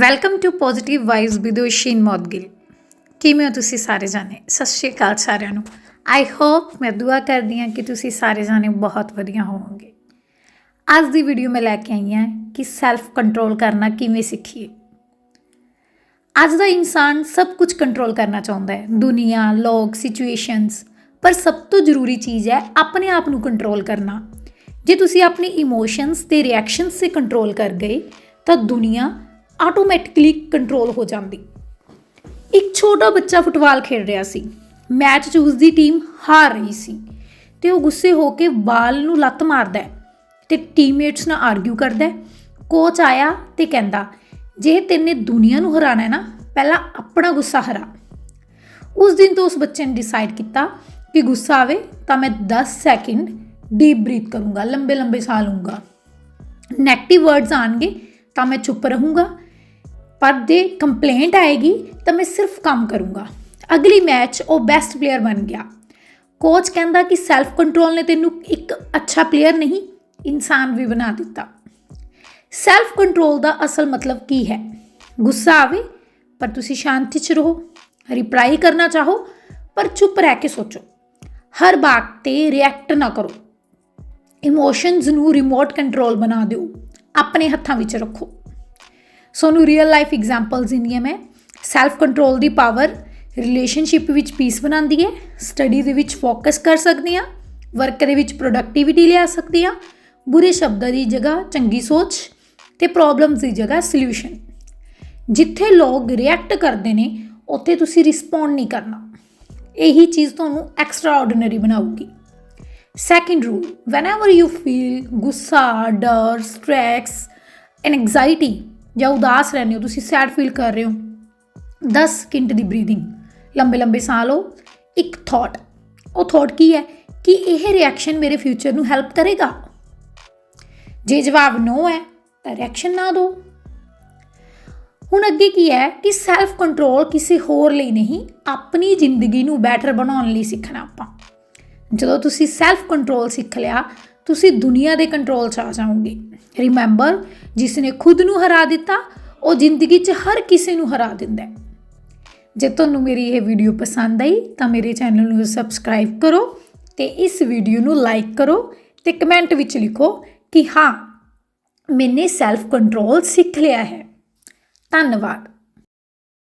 Welcome to positive vibes with Oshin Modgil ਕਿਵੇਂ ਹੋ ਤੁਸੀਂ ਸਾਰੇ ਜਾਣੇ? ਸਤਿ ਸ਼੍ਰੀ ਅਕਾਲ ਸਾਰਿਆਂ ਨੂੰ। ਆਈ ਹੋਪ ਮੈਂ ਦੁਆ ਕਰਦੀ ਹਾਂ ਕਿ ਤੁਸੀਂ ਸਾਰੇ ਜਾਣੇ ਬਹੁਤ ਵਧੀਆ ਹੋਵੋਗੇ। ਅੱਜ ਦੀ ਵੀਡੀਓ ਮੈਂ ਲੈ ਕੇ ਆਈ ਹਾਂ ਕਿ ਸੈਲਫ ਕੰਟਰੋਲ ਕਰਨਾ ਕਿਵੇਂ ਸਿੱਖੀਏ। ਅੱਜ ਦਾ ਇਨਸਾਨ ਸਭ ਕੁਝ ਕੰਟਰੋਲ ਕਰਨਾ ਚਾਹੁੰਦਾ ਹੈ। ਦੁਨੀਆ, ਲੋਕ ਸਿਚੁਏਸ਼ਨਸ ਪਰ ਸਭ ਤੋਂ ਜ਼ਰੂਰੀ ਚੀਜ਼ ਹੈ ਆਪਣੇ ਆਪ ਨੂੰ ਕੰਟਰੋਲ ਕਰਨਾ। ਜੇ ਤੁਸੀਂ ਆਪਣੀ ਇਮੋਸ਼ਨਸ ਤੇ ਰਿਐਕਸ਼ਨਸ 'ਤੇ ਕੰਟਰੋਲ ਕਰ ਗਏ, ਤਾਂ ਦੁਨੀਆ ਆਟੋਮੈਟਿਕਲੀ ਕੰਟਰੋਲ ਹੋ ਜਾਂਦੀ। ਇੱਕ ਛੋਟਾ ਬੱਚਾ ਫੁੱਟਬਾਲ ਖੇਡ ਰਿਹਾ ਸੀ। ਮੈਚ 'ਚ ਉਸ ਦੀ ਟੀਮ ਹਾਰ ਰਹੀ ਸੀ ਤੇ ਉਹ ਗੁੱਸੇ ਹੋ ਕੇ ਬਾਲ ਨੂੰ ਲੱਤ ਮਾਰਦਾ ਹੈ ਤੇ ਟੀਮਮੇਟਸ ਨਾਲ ਆਰਗੂ ਕਰਦਾ ਹੈ। ਕੋਚ ਆਇਆ ਤੇ ਕਹਿੰਦਾ, ਜੇ ਤੈਨੇ ਦੁਨੀਆ ਨੂੰ ਹਰਾਣਾ ਹੈ ਨਾ, ਪਹਿਲਾਂ ਆਪਣਾ ਗੁੱਸਾ ਹਰਾ। ਉਸ ਦਿਨ ਤੋਂ ਉਸ ਬੱਚੇ ਨੇ ਡਿਸਾਈਡ ਕੀਤਾ ਕਿ ਗੁੱਸਾ ਆਵੇ ਤਾਂ ਮੈਂ 10 ਸੈਕਿੰਡ ਡੀਪ ਬਰੀਥ ਕਰੂੰਗਾ ਲੰਬੇ ਲੰਬੇ ਸਾਹ ਲੂੰਗਾ ਨੈਗੇਟਿਵ ਵਰਡਸ ਆਣਗੇ ਤਾਂ ਮੈਂ ਚੁੱਪ ਰਹੂੰਗਾ ਪਰ ਜੇ ਕੰਪਲੇਂਟ ਆਏਗੀ ਤਾਂ ਮੈਂ ਸਿਰਫ ਕੰਮ ਕਰੂੰਗਾ। ਅਗਲੀ ਮੈਚ ਉਹ ਬੈਸਟ ਪਲੇਅਰ ਬਣ ਗਿਆ। ਕੋਚ ਕਹਿੰਦਾ ਕਿ ਸੈਲਫ ਕੰਟਰੋਲ ਨੇ ਤੈਨੂੰ ਇੱਕ ਅੱਛਾ ਪਲੇਅਰ ਨਹੀਂ, ਇਨਸਾਨ ਵੀ ਬਣਾ ਦਿੱਤਾ। ਸੈਲਫ ਕੰਟਰੋਲ ਦਾ ਅਸਲ ਮਤਲਬ ਕੀ ਹੈ? ਗੁੱਸਾ ਆਵੇ, ਪਰ ਤੁਸੀਂ ਸ਼ਾਂਤੀ 'ਚ ਰਹੋ ਰਿਪਲਾਈ ਕਰਨਾ ਚਾਹੋ, ਪਰ ਚੁੱਪ ਰਹਿ ਕੇ ਸੋਚੋ। ਹਰ ਬਾਤ ਤੇ ਰਿਐਕਟ ਨਾ ਕਰੋ। ਇਮੋਸ਼ਨਸ ਨੂੰ ਰਿਮੋਟ ਕੰਟਰੋਲ ਬਣਾ ਦਿਓ। ਆਪਣੇ ਹੱਥਾਂ ਵਿੱਚ ਰੱਖੋ। ਸਾਨੂੰ ਰੀਅਲ ਲਾਈਫ ਐਗਜ਼ਾਮਪਲਸ ਦਿੰਦੀ ਹਾਂ ਮੈਂ। ਸੈਲਫ ਕੰਟਰੋਲ ਦੀ ਪਾਵਰ ਰਿਲੇਸ਼ਨਸ਼ਿਪ ਵਿੱਚ ਪੀਸ ਬਣਾਉਂਦੀ ਹੈ ਸਟੱਡੀ ਦੇ ਵਿੱਚ ਫੋਕਸ ਕਰ ਸਕਦੀ ਹਾਂ ਵਰਕ ਦੇ ਵਿੱਚ ਪ੍ਰੋਡਕਟਿਵਿਟੀ ਲਿਆ ਸਕਦੀ ਹਾਂ, ਬੁਰੇ ਸ਼ਬਦਾਂ ਦੀ ਜਗ੍ਹਾ ਚੰਗੀ ਸੋਚ ਤੇ ਪ੍ਰੋਬਲਮਸ ਦੀ ਜਗ੍ਹਾ ਸੋਲੂਸ਼ਨ ਜਿੱਥੇ ਲੋਕ ਰਿਐਕਟ ਕਰਦੇ ਨੇ, ਉੱਥੇ ਤੁਸੀਂ ਰਿਸਪੌਂਡ ਨਹੀਂ ਕਰਨਾ। ਇਹੀ ਚੀਜ਼ ਤੁਹਾਨੂੰ extraordinary ਬਣਾਊਗੀ। Second rule whenever you feel ਗੁੱਸਾ, ਡਰ ਸਟ੍ਰੈਸ ਐਂਗਜ਼ਾਇਟੀ ਜਾਂ ਉਦਾਸ ਰਹਿੰਦੇ ਹੋ, ਤੁਸੀਂ ਸੈਡ ਫੀਲ ਕਰ ਰਹੇ ਹੋ। 10 ਸਕਿੰਟ ਦੀ ਬਰੀਦਿੰਗ ਲੰਬੇ ਲੰਬੇ ਸਾਹ ਲਓ, ਇੱਕ ਥਾਟ ਉਹ ਥਾਟ ਕੀ ਹੈ? ਕਿ ਇਹ ਰਿਐਕਸ਼ਨ ਮੇਰੇ ਫਿਊਚਰ ਨੂੰ ਹੈਲਪ ਕਰੇਗਾ। ਜੇ ਜਵਾਬ ਨੋ ਹੈ, ਤਾਂ ਰਿਐਕਸ਼ਨ ਨਾ ਦਿਓ। ਹੁਣ ਅੱਗੇ ਕੀ ਹੈ? ਕਿ ਸੈਲਫ ਕੰਟਰੋਲ ਕਿਸੇ ਹੋਰ ਲਈ ਨਹੀਂ, ਆਪਣੀ ਜ਼ਿੰਦਗੀ ਨੂੰ ਬੈਟਰ ਬਣਾਉਣ ਲਈ ਸਿੱਖਣਾ ਆਪਾਂ। ਜਦੋਂ ਤੁਸੀਂ ਸੈਲਫ ਕੰਟਰੋਲ ਸਿੱਖ ਲਿਆ ਤੁਸੀਂ ਦੁਨੀਆ ਦੇ ਕੰਟਰੋਲ 'ਚ ਆ ਜਾਓਗੇ। ਰਿਮੈਂਬਰ ਜਿਸ ਨੇ ਖੁਦ ਨੂੰ ਹਰਾ ਦਿੱਤਾ, ਉਹ ਜ਼ਿੰਦਗੀ 'ਚ ਹਰ ਕਿਸੇ ਨੂੰ ਹਰਾ ਦਿੰਦਾ ਹੈ। ਜੇ ਤੁਹਾਨੂੰ ਮੇਰੀ ਇਹ ਵੀਡੀਓ ਪਸੰਦ ਆਈ, ਤਾਂ ਮੇਰੇ ਚੈਨਲ ਨੂੰ ਸਬਸਕ੍ਰਾਈਬ ਕਰੋ ਤੇ ਇਸ ਵੀਡੀਓ ਨੂੰ ਲਾਈਕ ਕਰੋ ਤੇ ਕਮੈਂਟ ਵਿੱਚ ਲਿਖੋ ਕਿ ਹਾਂ, ਮੈਨੇ ਸੈਲਫ ਕੰਟਰੋਲ ਸਿੱਖ ਲਿਆ ਹੈ। ਧੰਨਵਾਦ।